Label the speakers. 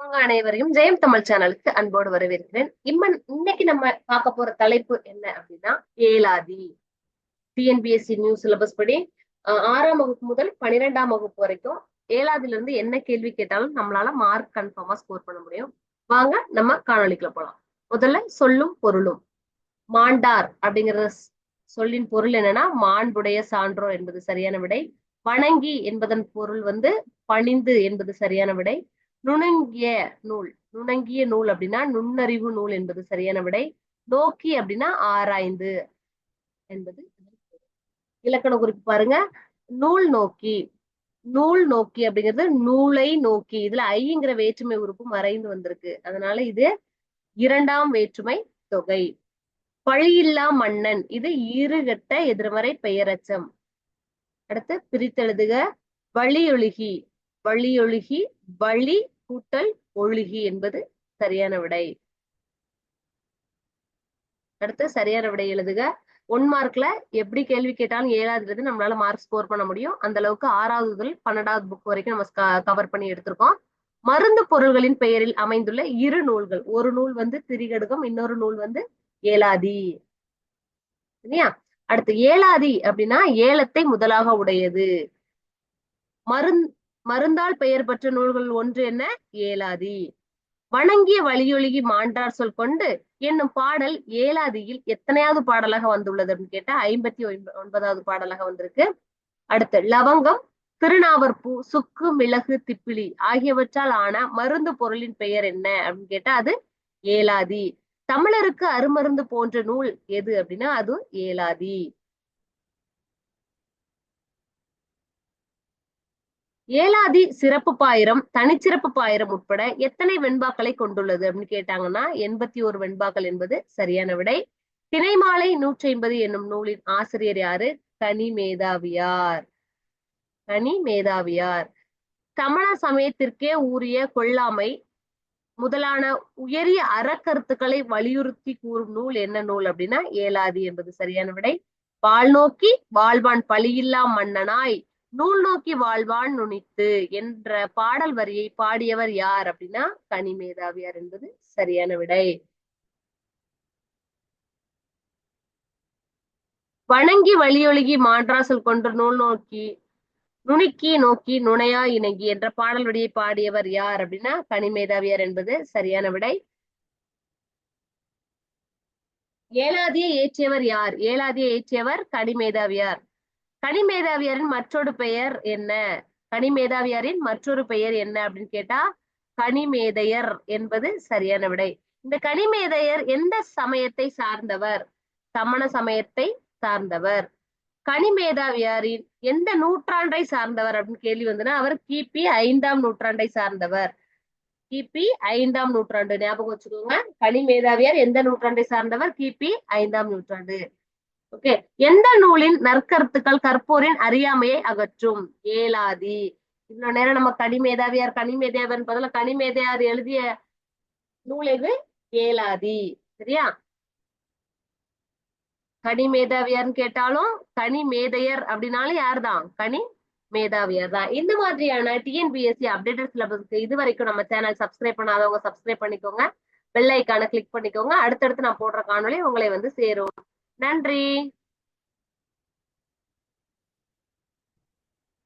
Speaker 1: உங்க அனைவரையும் ஜெயம் தமிழ் சேனலுக்கு அன்போடு வரவேற்கிறேன். இம்மன் இன்னைக்கு நம்ம பார்க்க போற தலைப்பு என்ன அப்படின்னா ஏலாதி. டிஎன்பிஎஸ்சி நியூ சிலபஸ் படி ஆறாம் வகுப்பு முதல் பனிரெண்டாம் வகுப்பு வரைக்கும் ஏலாதில இருந்து என்ன கேள்வி கேட்டாலும் நம்மளால மார்க் கன்ஃபார்மா ஸ்கோர் பண்ண முடியும். வாங்க நம்ம காணொலிக்குள்ள போலாம். முதல்ல சொல்லும் பொருளும். மாண்டார் அப்படிங்கிற சொல்லின் பொருள் என்னன்னா மாண்புடைய சான்றோர் என்பது சரியான விடை. வணங்கி என்பதன் பொருள் வந்து பணிந்து என்பது சரியான விடை. நுணங்கிய நூல். நுணங்கிய நூல் அப்படின்னா நுண்ணறிவு நூல் என்பது சரியான விடை. நோக்கி அப்படின்னா ஆராய்ந்து என்பது இலக்கண குறிப்பு பாருங்க. நூல் நோக்கி. நூல் நோக்கி அப்படிங்கிறது நூலை நோக்கி. இதுல ஐங்கிற வேற்றுமை உறுப்பு மறைந்து வந்திருக்கு. அதனால இது இரண்டாம் வேற்றுமை தொகை. பழியில்லா மன்னன். இது இருகட்ட எதிர்மறை பெயரச்சம். அடுத்து பிரித்தெழுதுக. வழியொழுகி. வழியொழுகி வழி கூட்டல் ஒழுகி என்பது சரியான விடை. அடுத்து சரியான விடை எழுதுக. ஒன் மார்க்ல எப்படி கேள்வி கேட்டாலும் ஏழாவதுல இருந்து நம்மளால மார்க் ஸ்கோர் பண்ண முடியும். அந்த அளவுக்கு ஆறாவது முதல் பன்னெண்டாவது புக் வரைக்கும் நம்ம கவர் பண்ணி எடுத்திருக்கோம். மருந்து பொருள்களின் பெயரில் அமைந்துள்ள இரு நூல்கள். ஒரு நூல் வந்து திரிகடுகம் இன்னொரு நூல் வந்து ஏலாதி. சரியா? அடுத்து ஏலாதி அப்படின்னா ஏலத்தை முதலாக உடையது. மருந் மருந்தால் பெயர் பெற்ற நூல்கள் ஒன்று என்ன? ஏலாதி. வணங்கிய வழியொழுகி மாண்டார் சொல் கொண்டு என்னும் பாடல் ஏலாதியில் எத்தனையாவது பாடலாக வந்துள்ளது அப்படின்னு கேட்டா ஐம்பத்தி ஒன்ப- ஒன்பதாவது பாடலாக வந்திருக்கு. அடுத்து லவங்கம் திருநாவற்பூ சுக்கு மிளகு திப்பிலி ஆகியவற்றால் ஆன மருந்து பொருளின் பெயர் என்ன அப்படின்னு கேட்டா அது ஏலாதி. தமிழருக்கு அருமருந்து போன்ற நூல் எது அப்படின்னா அது ஏலாதி. ஏலாதி சிறப்பு பாயிரம் தனிச்சிறப்பு பாயிரம் உட்பட எத்தனை வெண்பாக்களை கொண்டுள்ளது அப்படின்னு கேட்டாங்கன்னா எண்பத்தி ஒரு வெண்பாக்கள் என்பது சரியான விடை. திணைமாலை நூற்றி ஐம்பது என்னும் நூலின் ஆசிரியர் யாரு? கனி மேதாவியார். கனி மேதாவியார். சமண சமயத்திற்கே உரிய கொள்ளாமை முதலான உயரிய அறக்கருத்துக்களை வலியுறுத்தி கூறும் நூல் என்ன நூல் அப்படின்னா ஏலாதி என்பது சரியான விடை. வாழ்நோக்கி வாழ்வான் பழியில்லா மன்னனாய். நூல் நோக்கி வாழ்வான் நுனித்து என்ற பாடல் வரியை பாடியவர் யார் அப்படின்னா கனிமேதாவியார் என்பது சரியான விடை. வணங்கி வழியொழுகி மான்றாசல் கொண்டு நூல் நோக்கி நுணுக்கி நோக்கி நுணையா இணங்கி என்ற பாடல் வரியை பாடியவர் யார் அப்படின்னா கனிமேதாவியார் என்பது சரியான விடை. ஏலாதியை ஏற்றியவர் யார்? ஏலாதியை ஏற்றியவர் கனிமேதாவியார் கனிமேதாவியாரின் மற்றொரு பெயர் என்ன? கனிமேதாவியாரின் மற்றொரு பெயர் என்ன அப்படின்னு கேட்டா கனிமேதையர் என்பது சரியான விடை. இந்த கனிமேதையர் எந்த சமயத்தை சார்ந்தவர்? சமண சமயத்தை சார்ந்தவர். கனிமேதாவியாரின் எந்த நூற்றாண்டை சார்ந்தவர் அப்படின்னு கேள்வி வந்துன்னா அவர் கிபி ஐந்தாம் நூற்றாண்டை சார்ந்தவர். கிபி ஐந்தாம் நூற்றாண்டு ஞாபகம் வச்சுக்கோங்க. கனிமேதாவியார் எந்த நூற்றாண்டை சார்ந்தவர்? கிபி ஐந்தாம் நூற்றாண்டு. ஓகே எந்த நூலின் நற்கருத்துக்கள் கற்போரின் அறியாமையை அகற்றும்? ஏலாதி. இவ்வளவு நேரம் நம்ம கனிமேதாவியார் கனிமேதேவன் பதில கனிமேதையார் எழுதிய நூல் எது? ஏலாதி. சரியா? கனி மேதாவியார்னு கேட்டாலும் கனி மேதையர் அப்படின்னாலும் யார்தான்? கனி மேதாவியார் தான். இந்த மாதிரியான டிஎன்பிஎஸ்சி அப்டேட்டட் சிலபஸ்க்கு இது வரைக்கும் நம்ம சேனல் சப்ஸ்கிரைப் பண்ணாதவங்க சப்ஸ்கிரைப் பண்ணிக்கோங்க. பெல் ஐக்கான கிளிக் பண்ணிக்கோங்க. அடுத்தடுத்து நான் போடுற காணொலி உங்களை வந்து சேரும். நன்றி.